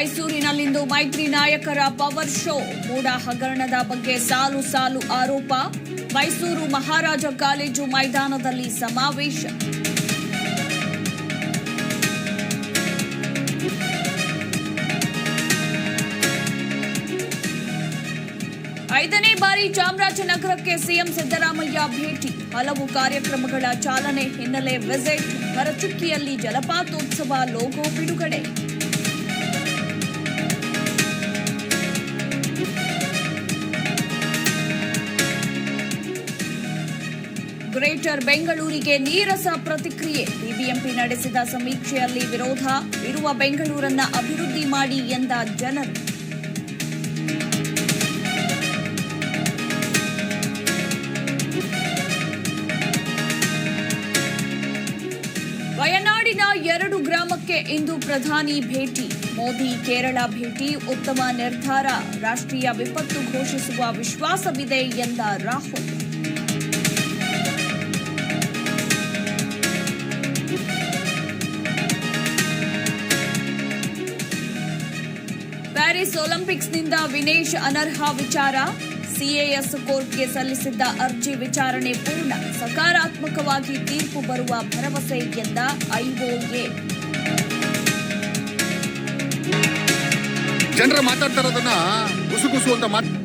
ಮೈಸೂರಿನಲ್ಲಿಂದು ಮೈತ್ರಿ ನಾಯಕರ ಪವರ್ ಶೋ. ಮೂಡ ಹಗರಣದ ಬಗ್ಗೆ ಸಾಲು ಸಾಲು ಆರೋಪ. ಮೈಸೂರು ಮಹಾರಾಜ ಕಾಲೇಜು ಮೈದಾನದಲ್ಲಿ ಸಮಾವೇಶ. ಐದನೇ ಬಾರಿ ಚಾಮರಾಜನಗರಕ್ಕೆ ಸಿಎಂ ಸಿದ್ದರಾಮಯ್ಯ ಭೇಟಿ. ಹಲವು ಕಾರ್ಯಕ್ರಮಗಳ ಚಾಲನೆ ಹಿನ್ನೆಲೆ ವಿಸಿಟ್. ಹೊರಚುಕ್ಕಿಯಲ್ಲಿ ಜಲಪಾತೋತ್ಸವ ಲೋಗೋ ಬಿಡುಗಡೆ. ಗ್ರೇಟರ್ ಬೆಂಗಳೂರಿಗೆ ನೀರಸ ಪ್ರತಿಕ್ರಿಯೆ. ಬಿಬಿಎಂಪಿ ನಡೆಸಿದ ಸಮೀಕ್ಷೆಯಲ್ಲಿ ವಿರೋಧ, ಇರುವ ಬೆಂಗಳೂರನ್ನ ಅಭಿವೃದ್ಧಿ ಮಾಡಿ ಎಂದ ಜನರು. ವಯನಾಡಿನ ಎರಡು ಗ್ರಾಮಕ್ಕೆ ಇಂದು ಪ್ರಧಾನಿ ಭೇಟಿ. ಮೋದಿ, ಕೇರಳ ಭೇಟಿ, ಉತ್ತಮ ನಿರ್ಧಾರ, ರಾಷ್ಟ್ರೀಯ ವಿಪತ್ತು ಘೋಷಿಸುವ ವಿಶ್ವಾಸವಿದೆ ಎಂದ ರಾಹುಲ್. ಪ್ಯಾರಿಸ್ ಒಲಿಂಪಿಕ್ಸ್ನಿಂದ ವಿನೇಶ್ ಅನರ್ಹ ವಿಚಾರ. ಸಿಎಎಸ್ ಕೋರ್ಟ್ಗೆ ಸಲ್ಲಿಸಿದ್ದ ಅರ್ಜಿ ವಿಚಾರಣೆ ಪೂರ್ಣ. ಸಕಾರಾತ್ಮಕವಾಗಿ ತೀರ್ಪು ಬರುವ ಭರವಸೆ ಎಂದ ಐಒಎ. ಜನರ ಮಾತಾಡ್ತಾ ಇರೋದನ್ನ ಗುಸು ಗುಸು ಅಂತ ಮಾತು